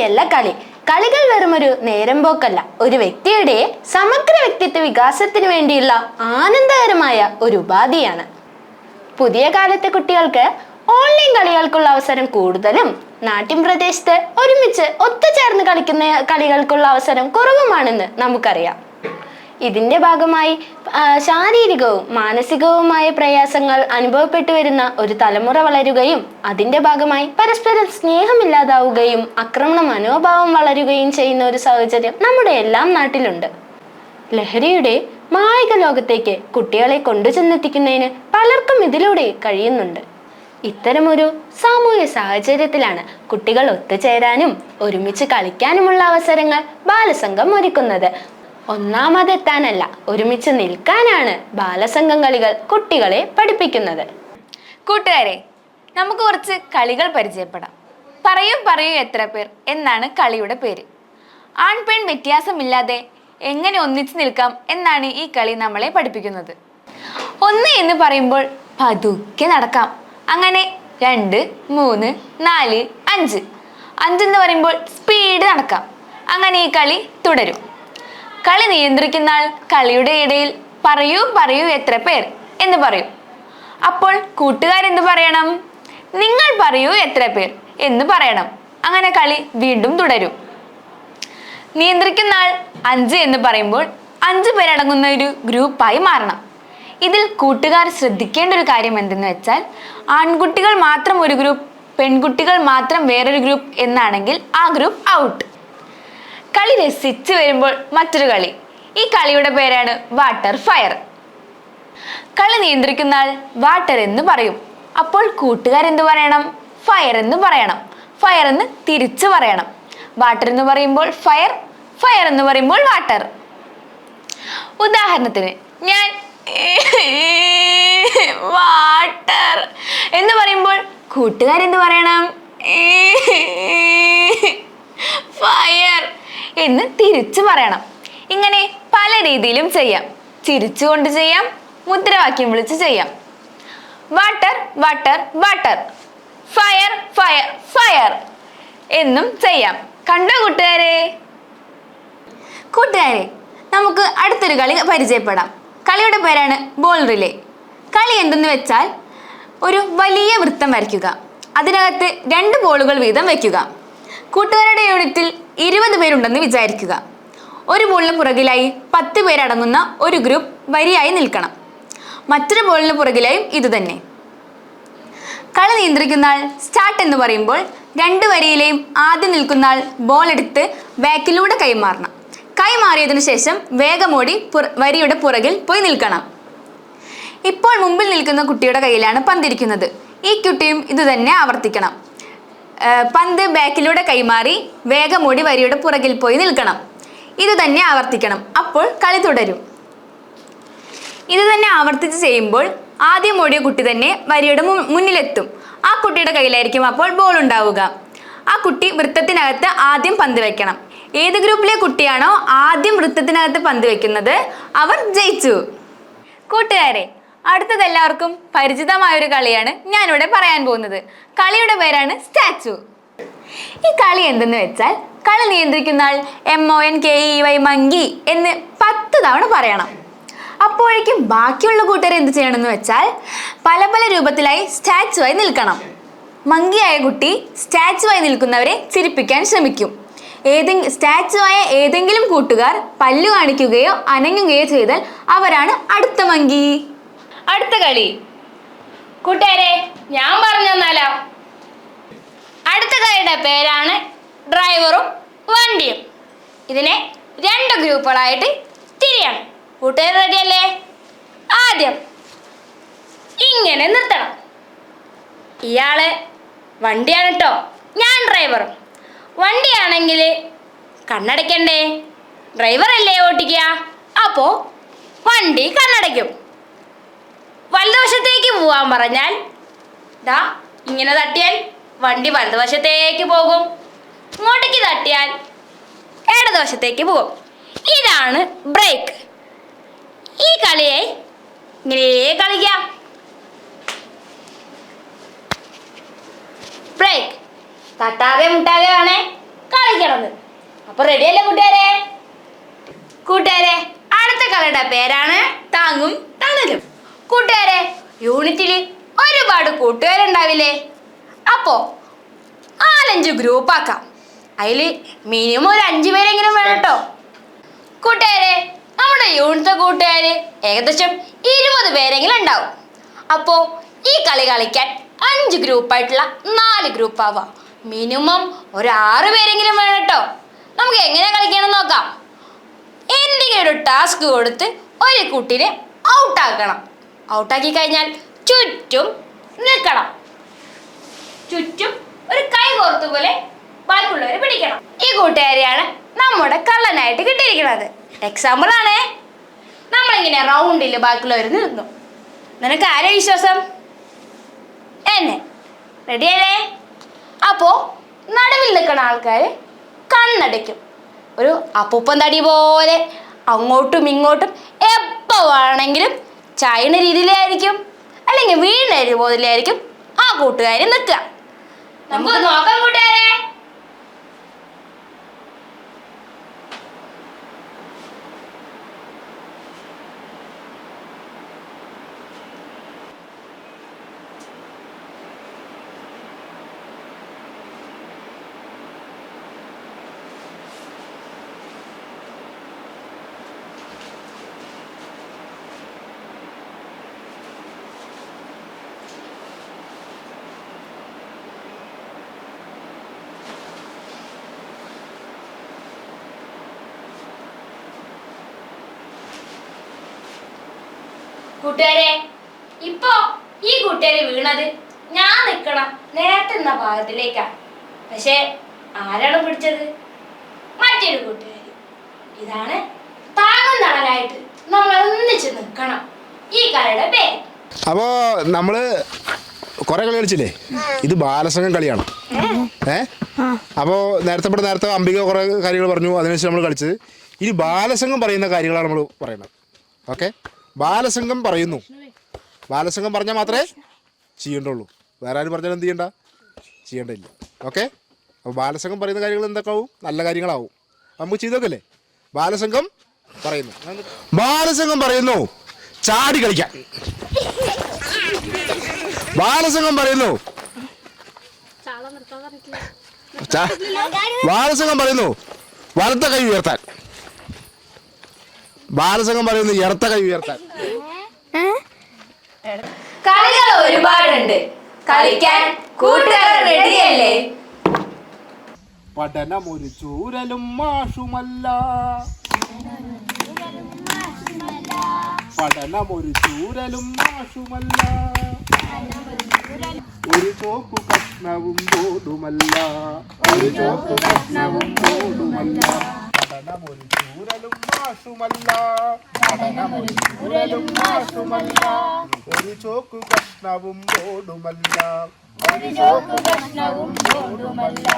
അങ്ങനെയല്ല കളി. കളികൾ വെറും ഒരു നേരം പോക്കല്ല. ഒരു വ്യക്തിയുടെ സമഗ്ര വ്യക്തിത്വ വികാസത്തിന് വേണ്ടിയുള്ള ആനന്ദകരമായ ഒരു ഉപാധിയാണ്. പുതിയ കാലത്തെ കുട്ടികൾക്ക് ഓൺലൈൻ കളികൾക്കുള്ള അവസരം കൂടുതലും നാട്ടിൻ പ്രദേശത്ത് ഒരുമിച്ച് ഒത്തുചേർന്ന് കളിക്കുന്ന കളികൾക്കുള്ള അവസരം കുറവുമാണെന്ന് നമുക്കറിയാം. ഇതിന്റെ ഭാഗമായി ശാരീരികവും മാനസികവുമായ പ്രയാസങ്ങൾ അനുഭവപ്പെട്ടു വരുന്ന ഒരു തലമുറ വളരുകയും അതിന്റെ ഭാഗമായി പരസ്പരം സ്നേഹമില്ലാതാവുകയും അക്രമണ മനോഭാവം വളരുകയും ചെയ്യുന്ന ഒരു സാഹചര്യം നമ്മുടെ എല്ലാം നാട്ടിലുണ്ട്. ലഹരിയുടെ മായിക ലോകത്തേക്ക് കുട്ടികളെ കൊണ്ടുചെന്നെത്തിക്കുന്നതിന് പലർക്കും ഇതിലൂടെ കഴിയുന്നുണ്ട്. ഇത്തരമൊരു സാമൂഹ്യ സാഹചര്യത്തിലാണ് കുട്ടികൾ ഒത്തുചേരാനും ഒരുമിച്ച് കളിക്കാനുമുള്ള അവസരങ്ങൾ ബാലസംഘം ഒരുക്കുന്നത്. ഒന്നാമതെത്താനല്ല ഒരുമിച്ച് നിൽക്കാനാണ് ബാലസംഘം കളികൾ കുട്ടികളെ പഠിപ്പിക്കുന്നത്. കൂട്ടുകാരെ നമുക്ക് കുറച്ച് കളികൾ പരിചയപ്പെടാം. പറയും പറയൂ എത്ര പേർ എന്നാണ് കളിയുടെ പേര്. ആൺ പെൺ വ്യത്യാസമില്ലാതെ എങ്ങനെ ഒന്നിച്ചു നിൽക്കാം എന്നാണ് ഈ കളി നമ്മളെ പഠിപ്പിക്കുന്നത്. ഒന്ന് എന്ന് പറയുമ്പോൾ പതുക്കെ നടക്കാം. അങ്ങനെ രണ്ട് മൂന്ന് നാല് അഞ്ച്. അഞ്ചെന്ന് പറയുമ്പോൾ സ്പീഡ് നടക്കാം. അങ്ങനെ ഈ കളി തുടരും. കളി നിയന്ത്രിക്കുന്ന ആൾ കളിയുടെ ഇടയിൽ പറയൂ പറയൂ എത്ര പേർ എന്ന് പറയും. അപ്പോൾ കൂട്ടുകാരെന്ത് പറയണം? നിങ്ങൾ പറയൂ എത്ര പേർ എന്ന് പറയണം. അങ്ങനെ കളി വീണ്ടും തുടരും. നിയന്ത്രിക്കുന്ന ആൾ അഞ്ച് എന്ന് പറയുമ്പോൾ അഞ്ച് പേരടങ്ങുന്ന ഒരു ഗ്രൂപ്പായി മാറണം. ഇതിൽ കൂട്ടുകാർ ശ്രദ്ധിക്കേണ്ട ഒരു കാര്യം എന്തെന്ന് വെച്ചാൽ ആൺകുട്ടികൾ മാത്രം ഒരു ഗ്രൂപ്പ് പെൺകുട്ടികൾ മാത്രം വേറൊരു ഗ്രൂപ്പ് എന്നാണെങ്കിൽ ആ ഗ്രൂപ്പ് ഔട്ട്. കളി രസിച്ച് വരുമ്പോൾ മറ്റൊരു കളി. ഈ കളിയുടെ പേരാണ് വാട്ടർ ഫയർ. കളി നിയന്ത്രിക്കുന്ന ആൾ വാട്ടർ എന്ന് പറയും. അപ്പോൾ കൂട്ടുകാരെന്ത് പറയണം? ഫയർ എന്ന് പറയണം. ഫയർ എന്ന് തിരിച്ചു പറയണം. വാട്ടർ എന്ന് പറയുമ്പോൾ ഫയർ ഫയർ എന്ന് പറയുമ്പോൾ വാട്ടർ ഉദാഹരണത്തിന് ഞാൻ വാട്ടർ എന്ന് പറയുമ്പോൾ കൂട്ടുകാരെന്ത് പറയണം? എന്ന് തിരിച്ചു പറയണം. ഇങ്ങനെ പല രീതിയിലും ചെയ്യാം. ചിരിച്ചുകൊണ്ട് ചെയ്യാം മുദ്രാവാക്യം വിളിച്ച് ചെയ്യാം. Water water water. Fire fire fire എന്നും ചെയ്യാം. കണ്ടോ കൂട്ടുകാരെ? കൂട്ടുകാരെ നമുക്ക് അടുത്തൊരു കളി പരിചയപ്പെടാം. കളിയുടെ പേരാണ് ബോൾ റിലേ. കളി എന്തെന്ന് വെച്ചാൽ ഒരു വലിയ വൃത്തം വരയ്ക്കുക. അതിനകത്ത് രണ്ട് ബോളുകൾ വീതം വയ്ക്കുക. കൂട്ടുകാരുടെ യൂണിറ്റിൽ ഇരുപത് പേരുണ്ടെന്ന് വിചാരിക്കുക. ഒരു ബോളിന് പുറകിലായി പത്ത് പേരടങ്ങുന്ന ഒരു ഗ്രൂപ്പ് വരിയായി നിൽക്കണം. മറ്റൊരു ബോളിന് പുറകിലായും ഇതുതന്നെ കളി നിയന്ത്രിക്കുന്ന ആൾ സ്റ്റാർട്ട് എന്ന് പറയുമ്പോൾ രണ്ട് വരിയിലെയും ആദ്യം നിൽക്കുന്ന ആൾ ബോൾ എടുത്ത് ബാക്കിലൂടെ കൈമാറണം. കൈമാറിയതിനു ശേഷം വേഗമോടി വരിയുടെ പുറകിൽ പോയി നിൽക്കണം. ഇപ്പോൾ മുമ്പിൽ നിൽക്കുന്ന കുട്ടിയുടെ കയ്യിലാണ് പന്തിരിക്കുന്നത്. ഈ കുട്ടിയും ഇതുതന്നെ ആവർത്തിക്കണം. പന്ത് ബാക്കിലൂടെ കൈമാറി വേഗമോടി വരിയുടെ പുറകിൽ പോയി നിൽക്കണം. ഇത് തന്നെ ആവർത്തിക്കണം. അപ്പോൾ കളി തുടരും. ഇത് തന്നെ ആവർത്തിച്ച് ചെയ്യുമ്പോൾ ആദ്യം ഓടിയ കുട്ടി തന്നെ വരിയുടെ മുന്നിലെത്തും. ആ കുട്ടിയുടെ കയ്യിലായിരിക്കും അപ്പോൾ ബോൾ ഉണ്ടാവുക. ആ കുട്ടി വൃത്തത്തിനകത്ത് ആദ്യം പന്ത് വെക്കണം. ഏത് ഗ്രൂപ്പിലെ കുട്ടിയാണോ ആദ്യം വൃത്തത്തിനകത്ത് പന്ത് വെക്കുന്നത്? അവർ ജയിച്ചു. കൂട്ടുകാരെ അടുത്തത് എല്ലാവർക്കും പരിചിതമായ ഒരു കളിയാണ് ഞാനിവിടെ പറയാൻ പോകുന്നത്. കളിയുടെ പേരാണ് സ്റ്റാച്ചു. ഈ കളി എന്തെന്ന് വെച്ചാൽ കളി നിയന്ത്രിക്കുന്ന ആൾ M O N K E Y monkey എന്ന് പത്ത് തവണ പറയണം. അപ്പോഴേക്കും ബാക്കിയുള്ള കൂട്ടുകാർ എന്ത് ചെയ്യണമെന്ന് വെച്ചാൽ പല പല രൂപത്തിലായി സ്റ്റാച്ചു ആയി നിൽക്കണം മങ്കിയായ കുട്ടി സ്റ്റാച്ചു ആയി നിൽക്കുന്നവരെ ചിരിപ്പിക്കാൻ ശ്രമിക്കും. ഏതെങ്കിലും സ്റ്റാച്ചു ആയ ഏതെങ്കിലും കൂട്ടുകാർ പല്ലു കാണിക്കുകയോ അനങ്ങുകയോ ചെയ്താൽ അവരാണ് അടുത്ത മങ്കി അടുത്ത കളി. കൂട്ടുകാരെ ഞാൻ പറഞ്ഞു തന്നാലോ? അടുത്ത കളിയുടെ പേരാണ് ഡ്രൈവറും വണ്ടിയും. ഇതിനെ രണ്ട് ഗ്രൂപ്പുകളായിട്ട് തിരിയണം. കൂട്ടുകാർ റെഡിയല്ലേ ആദ്യം ഇങ്ങനെ നിർത്തണം. ഇയാൾ വണ്ടിയാണ് കേട്ടോ ഞാൻ ഡ്രൈവറും. വണ്ടിയാണെങ്കിൽ കണ്ണടയ്ക്കണ്ടേ? ഡ്രൈവറല്ലേ ഓട്ടിക്കുക? അപ്പോ വണ്ടി കണ്ണടയ്ക്കും. വലതുവശത്തേക്ക് പോവാൻ പറഞ്ഞാൽ ദാ ഇങ്ങനെ തട്ടിയാൽ വണ്ടി വലതുവശത്തേക്ക് പോകും. ഇങ്ങോട്ടേക്ക് തട്ടിയാൽ ഇടതുവശത്തേക്ക് പോകും. ഇതാണ് ബ്രേക്ക് ഈ കളിയെ ഇങ്ങനെ കളിക്കാം. ബ്രേക്ക് തട്ടാതെ മുട്ടാതെ വേണേ കളിക്കണത് അപ്പൊ റെഡിയല്ലേ കൂട്ടുകാരെ? കൂട്ടുകാരെ അടുത്ത കളിയുടെ പേരാണ് താങ്ങും തണലും. കൂട്ടുകാരെ യൂണിറ്റിൽ ഒരുപാട് കൂട്ടുകാരുണ്ടാവില്ലേ? അപ്പോ നാലഞ്ച് ഗ്രൂപ്പ് ആക്കാം. അതിൽ മിനിമം ഒരു അഞ്ച് പേരെങ്കിലും വേണം കേട്ടോ. കൂട്ടുകാരെ നമ്മുടെ യൂണിറ്റ് കൂട്ടുകാര് ഏകദേശം ഇരുപത് പേരെങ്കിലും ഉണ്ടാവും. അപ്പോ ഈ കളി കളിക്കാൻ അഞ്ച് ഗ്രൂപ്പായിട്ടുള്ള നാല് ഗ്രൂപ്പ് ആവാം. മിനിമം ഒരു ആറ് പേരെങ്കിലും വേണം കേട്ടോ. നമുക്ക് എങ്ങനെ കളിക്കണം നോക്കാം. എന്തെങ്കിലും ഒരു ടാസ്ക് കൊടുത്ത് ഒരു കുട്ടീനെ ഔട്ടാക്കണം ഔട്ടാക്കി കഴിഞ്ഞാൽ ചുറ്റും നിൽക്കണം. ചുറ്റും ഒരു കൈ കോർത്തു പോലെ ബാക്കിയുള്ളവരെ പിടിക്കണം. ഈ കൂട്ടുകാരിയാണ് നമ്മുടെ കള്ളനായിട്ട് കിട്ടിയിരിക്കുന്നത്. എക്സാമ്പിൾ ആണേ. നമ്മളിങ്ങനെ റൗണ്ടിൽ ബാക്കിയുള്ളവർ നിന്നു നിനക്ക് ആരെ വിശ്വാസം? എന്നെ. റെഡിയല്ലേ അപ്പോൾ നടുവിൽ നിൽക്കുന്ന ആൾക്കാർ കണ്ണടയ്ക്കും. ഒരു അപ്പൂപ്പൻ തടി പോലെ അങ്ങോട്ടും ഇങ്ങോട്ടും എപ്പോ വേണമെങ്കിലും ചായണ രീതിയിലായിരിക്കും. അല്ലെങ്കിൽ വീണ രീതിയിലായിരിക്കും ആ കൂട്ടുകാരി നിൽക്കുക. നമുക്ക് നോക്കാം കൂട്ടുകാരെ. കൂട്ടുകാരെ ഇപ്പോ ഈ കൂട്ടുകാര് വീണത് ഞാൻ നിക്കണം നേരത്തെ നിന്ന ഭാഗത്തിലേക്കാണ് പക്ഷെ ആരാണ് പിടിച്ചത്? മറ്റൊരു കൂട്ടുകാരി. ഇതാണ് താങ്ങും തണലായിട്ട് നമ്മൾ ഒന്നിച്ച് നിൽക്കണം. ഈ കളിയുടെ പേര്. അപ്പോ നമ്മൾ കുറേ കളി കളിച്ചില്ലേ? ഇത് ബാലസംഘം കളിയാണ്. ഏ? അപ്പോൾ നേരത്തെ നേരത്തെ അംബിക കുറേ കാര്യങ്ങൾ പറഞ്ഞു. അതിനനുസരിച്ച് നമ്മൾ കളിച്ചത്. ഇനി ബാലസംഘം പറയുന്ന കാര്യങ്ങളാണ് നമ്മൾ പറയുന്നത്. ഓക്കെ? ബാലസംഘം പറയുന്നു. ബാലസംഘം പറഞ്ഞാൽ മാത്രമേ ചെയ്യേണ്ടുള്ളൂ. വേറെ ആരും പറഞ്ഞാൽ എന്ത് ചെയ്യണ്ട? ചെയ്യേണ്ടില്ല ഓക്കെ അപ്പോൾ ബാലസംഘം പറയുന്ന കാര്യങ്ങൾ എന്തൊക്കെ ആവും നല്ല കാര്യങ്ങളാവും. നമുക്ക് ചെയ്തൊക്കെ ബാലസംഘം പറയുന്നു. ബാലസംഘം പറയുന്നു ചാടി കളിക്കാൻ ബാലസംഘം പറയുന്നു ബാലസംഘം പറയുന്നു വലത്ത കൈ ഉയർത്താൻ. ബാലസംഘം പറയുന്നു ഇടത്ത കൈ ഉയർത്താൻ. കളികൾ ഒരുപാടുണ്ട്. കളിക്കാൻ കൂട്ടുകാർ റെഡിയല്ലേ? പഠനമൊരു ചൂരലും മാഷുമല്ല. പഠനമൊരു ചൂരലും മാഷുമല്ല. ഒരു ചോക്കു കഷ്ണവും തോടുമല്ല. ഒരു ചോക്കു കഷ്ണവും തോടുമല്ല. പഠനമൊരു ചൂരലും മാഷുമല്ല പഠനമൊരു ചൂരലും മാഷുമല്ല ഒരു ചോക്കു കഷ്ണവും തോടുമല്ല ഒരു ചോക്കു കഷ്ണവും തോടുമല്ല